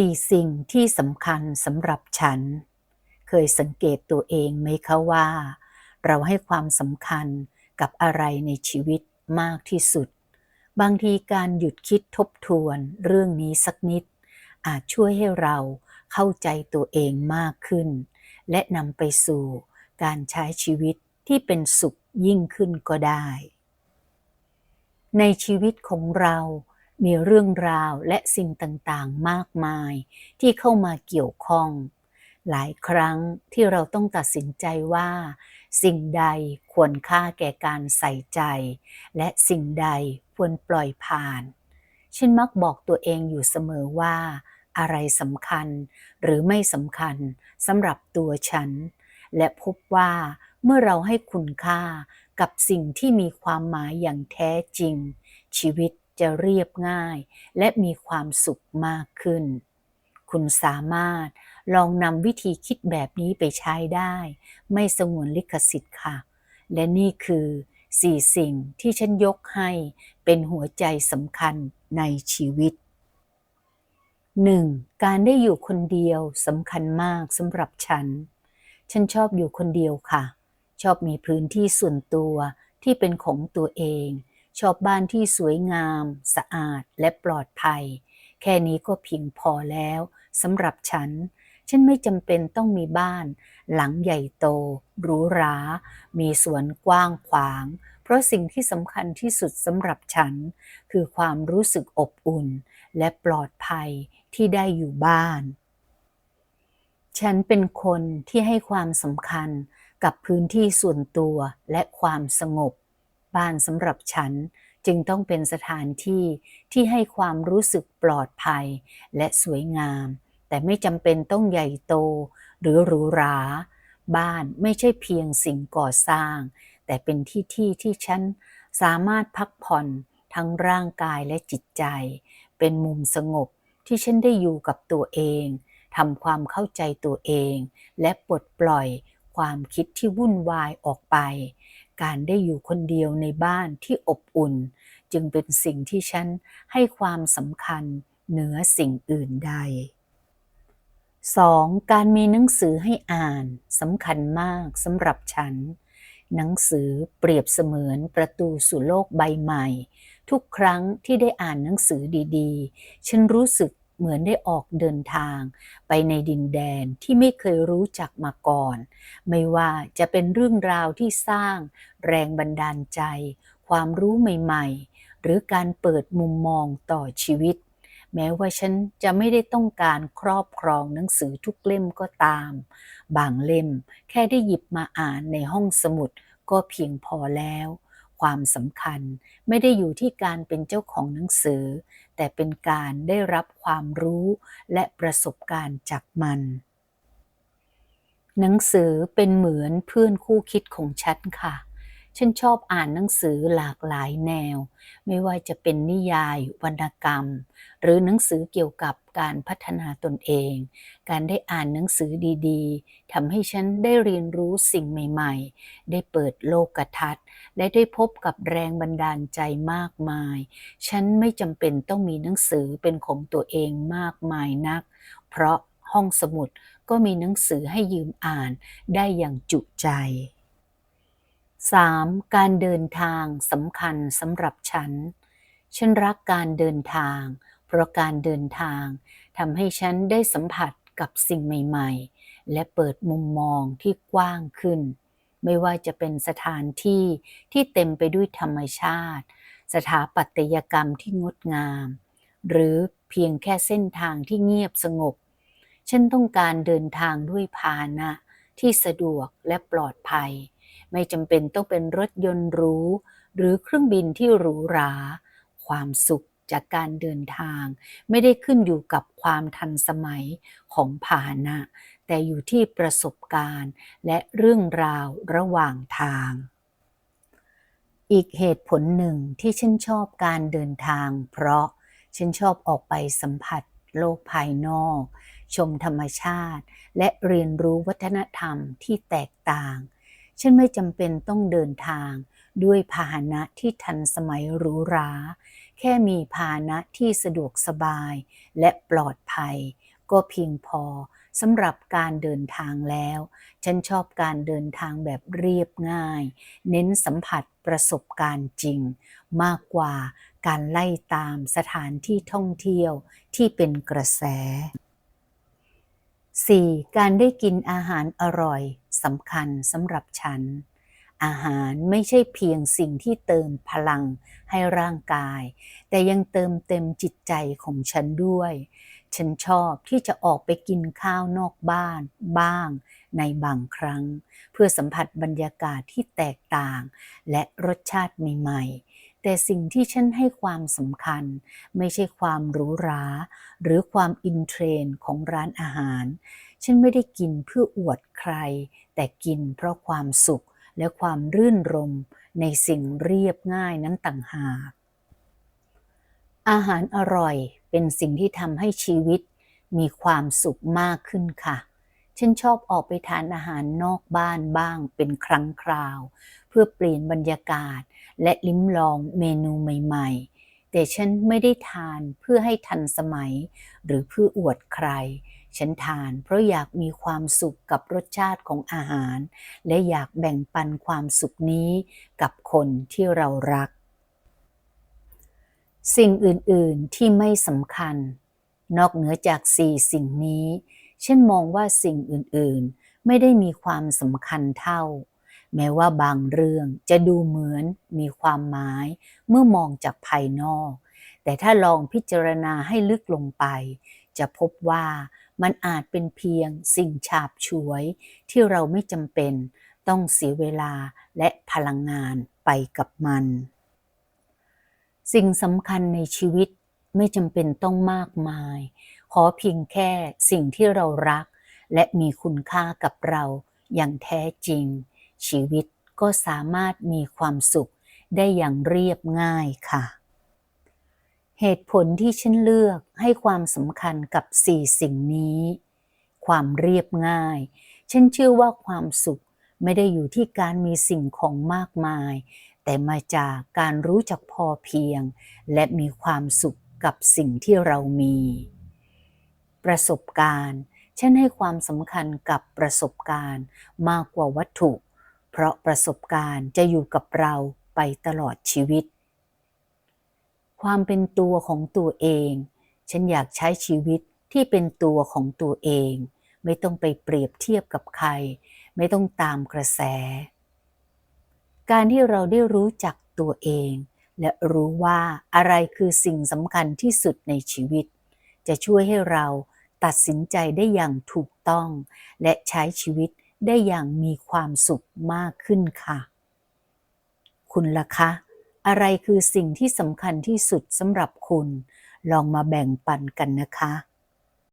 สี่สิ่งที่สำคัญสำหรับฉัน เคยสังเกตตัวเองไหมคะว่า เราให้ความสำคัญกับอะไรในชีวิตมากที่สุด บางทีการหยุดคิดทบทวนเรื่องนี้สักนิด อาจช่วยให้เราเข้าใจตัวเองมากขึ้น และนำไปสู่การใช้ชีวิตที่เป็นสุขยิ่งขึ้นก็ได้ ในชีวิตของเรา มีเรื่องราวและสิ่งต่างๆ มากมายที่เข้ามาเกี่ยวข้อง หลายครั้งที่เราต้องตัดสินใจว่า สิ่งใดควรค่าแก่การใส่ใจ และสิ่งใดควรปล่อยผ่าน ฉันมักบอกตัวเองอยู่เสมอว่า อะไรสำคัญหรือไม่สำคัญสำหรับตัวฉัน และพบว่าเมื่อเราให้คุณค่ากับสิ่งที่มีความหมายอย่างแท้จริง ชีวิต จะเรียบง่าย และมีความสุขมากขึ้น คุณสามารถลองนำวิธีคิดแบบนี้ไปใช้ได้ ไม่สงวนลิขสิทธิ์ค่ะ และนี่คือสี่สิ่งที่ฉันยกให้เป็นหัวใจสำคัญในชีวิต 1. การได้อยู่คนเดียวสำคัญมากสำหรับฉัน ฉันชอบอยู่คนเดียวค่ะ ชอบมีพื้นที่ส่วนตัวที่เป็นของตัวเอง ชอบบ้านที่สวยงาม สะอาดและปลอดภัย แค่นี้ก็เพียงพอแล้วสำหรับฉัน ฉันไม่จำเป็นต้องมีบ้าน หลังใหญ่โตหรูหรา มีสวนกว้างขวาง เพราะสิ่งที่สำคัญที่สุดสำหรับฉัน คือความรู้สึกอบอุ่น และปลอดภัยที่ได้อยู่บ้าน ฉันเป็นคนที่ให้ความสำคัญกับพื้นที่ส่วนตัวและความสงบ บ้านสำหรับฉันจึงต้องเป็นสถานที่ที่ให้ความรู้สึกปลอดภัยและสวยงาม แต่ไม่จำเป็นต้องใหญ่โตหรือหรูหรา บ้านไม่ใช่เพียงสิ่งก่อสร้าง แต่เป็นที่ที่ที่ฉันสามารถพักผ่อนทั้งร่างกายและจิตใจ เป็นมุมสงบที่ฉันได้อยู่กับตัวเองทำความเข้าใจตัวเอง และปลดปล่อยความคิดที่วุ่นวายออกไป การได้อยู่คนเดียวในบ้านที่อบอุ่น จึงเป็นสิ่งที่ฉันให้ความสำคัญเหนือสิ่งอื่นใด 2. การมีหนังสือให้อ่านสำคัญมากสำหรับฉัน หนังสือเปรียบเสมือนประตูสู่โลกใบใหม่ ทุกครั้งที่ได้อ่านหนังสือดีๆ ฉันรู้สึก เหมือนได้ออกเดินทาง ไปในดินแดนที่ไม่เคยรู้จักมาก่อน ไม่ว่าจะเป็นเรื่องราวที่สร้าง แรงบันดาลใจ ความรู้ใหม่ๆ หรือการเปิดมุมมองต่อชีวิต แม้ว่าฉันจะไม่ได้ต้องการครอบครองหนังสือทุกเล่มก็ตาม บางเล่มแค่ได้หยิบมาอ่านในห้องสมุดก็เพียงพอแล้ว ความสำคัญไม่ได้อยู่ที่การเป็นเจ้าของหนังสือ แต่เป็นการได้รับความรู้และประสบการณ์จากมัน หนังสือเป็นเหมือนเพื่อนคู่คิดของฉันค่ะ ฉันชอบอ่านหนังสือหลากหลายแนว ไม่ว่าจะเป็นนิยาย วรรณกรรม หรือหนังสือเกี่ยวกับการพัฒนาตนเอง การได้อ่านหนังสือดีๆทำให้ฉันได้เรียนรู้สิ่งใหม่ๆ ได้เปิดโลกทัศน์ และได้พบกับแรงบันดาลใจมากมาย ฉันไม่จำเป็นต้องมีหนังสือเป็นของตัวเองมากมายนัก เพราะห้องสมุดก็มีหนังสือให้ยืมอ่านได้อย่างจุใจ 3. การเดินทางสำคัญสำหรับฉัน ฉันรักการเดินทาง เพราะการเดินทางทำให้ฉันได้สัมผัสกับสิ่งใหม่ ๆ และเปิดมุมมองที่กว้างขึ้น ไม่ว่าจะเป็นสถานที่ที่เต็มไปด้วยธรรมชาติ สถาปัตยกรรมที่งดงาม หรือเพียงแค่เส้นทางที่เงียบสงบ ฉันต้องการเดินทางด้วยพาหนะที่สะดวกและปลอดภัย ไม่จำเป็นต้องเป็นรถยนต์หรู หรือเครื่องบินที่หรูหรา ความสุขจากการเดินทาง ไม่ได้ขึ้นอยู่กับความทันสมัยของพาหนะ แต่อยู่ที่ประสบการณ์และเรื่องราวระหว่างทาง อีกเหตุผลหนึ่งที่ฉันชอบการเดินทาง เพราะฉันชอบออกไปสัมผัสโลกภายนอก ชมธรรมชาติ และเรียนรู้วัฒนธรรมที่แตกต่าง ฉันไม่จำเป็นต้องเดินทาง ด้วยพาหนะที่ทันสมัยหรูหรา แค่มีพาหนะที่สะดวกสบาย และปลอดภัย ก็เพียงพอสำหรับการเดินทางแล้ว ฉันชอบการเดินทางแบบเรียบง่าย เน้นสัมผัสประสบการณ์จริง มากกว่าการไล่ตามสถานที่ท่องเที่ยวที่เป็นกระแส 4. การได้กินอาหารอร่อยสำคัญสำหรับฉัน อาหารไม่ใช่เพียงสิ่งที่เติมพลังให้ร่างกาย แต่ยังเติมเต็มจิตใจของฉันด้วย ฉันชอบที่จะออกไปกินข้าวนอกบ้านบ้างในบางครั้ง เพื่อสัมผัสบรรยากาศที่แตกต่าง และรสชาติใหม่ๆ แต่สิ่งที่ฉันให้ความสำคัญ ไม่ใช่ความหรูหรา หรือความอินเทรนด์ของร้านอาหาร ฉันไม่ได้กินเพื่ออวดใคร แต่กินเพราะความสุขและความรื่นรมในสิ่งเรียบง่ายนั้นต่างหาก อาหารอร่อยเป็นสิ่งที่ทำให้ชีวิตมีความสุขมากขึ้นค่ะ ฉันชอบออกไปทานอาหารนอกบ้านบ้างเป็นครั้งคราว เพื่อเปลี่ยนบรรยากาศและลิ้มลองเมนูใหม่ ๆ แต่ฉันไม่ได้ทานเพื่อให้ทันสมัย หรือเพื่ออวดใคร ฉันทานเพราะอยากมีความสุขกับรสชาติของอาหาร และอยากแบ่งปันความสุขนี้กับคนที่เรารัก สิ่งอื่น ๆ ที่ไม่สำคัญ นอกเหนือจากสี่สิ่งนี้ ฉันมองว่าสิ่งอื่นๆ ไม่ได้มีความสำคัญเท่า แม้ว่าบางเรื่องจะดูเหมือนมีความหมายเมื่อมองจากภายนอก แต่ถ้าลองพิจารณาให้ลึกลงไป จะพบว่ามันอาจเป็นเพียงสิ่งฉาบฉวย ที่เราไม่จำเป็นต้องเสียเวลาและพลังงานไปกับมัน สิ่งสำคัญในชีวิต ไม่จำเป็นต้องมากมาย ขอเพียงแค่สิ่งที่เรารัก และมีคุณค่ากับเราอย่างแท้จริง ชีวิตก็สามารถมีความสุขได้อย่างเรียบง่ายค่ะ เหตุผลที่ฉันเลือกให้ความสำคัญกับสี่สิ่งนี้ ความเรียบง่าย ฉันเชื่อว่าความสุขไม่ได้อยู่ที่การมีสิ่งของมากมาย แต่มาจากการรู้จักพอเพียง และมีความสุข กับสิ่งที่เรามี ประสบการณ์ฉันให้ความสำคัญกับประสบการณ์มากกว่าวัตถุ เพราะประสบการณ์จะอยู่กับเราไปตลอดชีวิต ความเป็นตัวของตัวเอง ฉันอยากใช้ชีวิตที่เป็นตัวของตัวเอง ไม่ต้องไปเปรียบเทียบกับใคร ไม่ต้องตามกระแส การที่เราได้รู้จักตัวเอง และรู้ว่าอะไรคือสิ่งสำคัญที่สุดในชีวิต จะช่วยให้เราตัดสินใจได้อย่างถูกต้อง และใช้ชีวิตได้อย่างมีความสุขมากขึ้นค่ะ คุณล่ะคะ อะไรคือสิ่งที่สำคัญที่สุดสำหรับคุณ ลองมาแบ่งปันกันนะคะ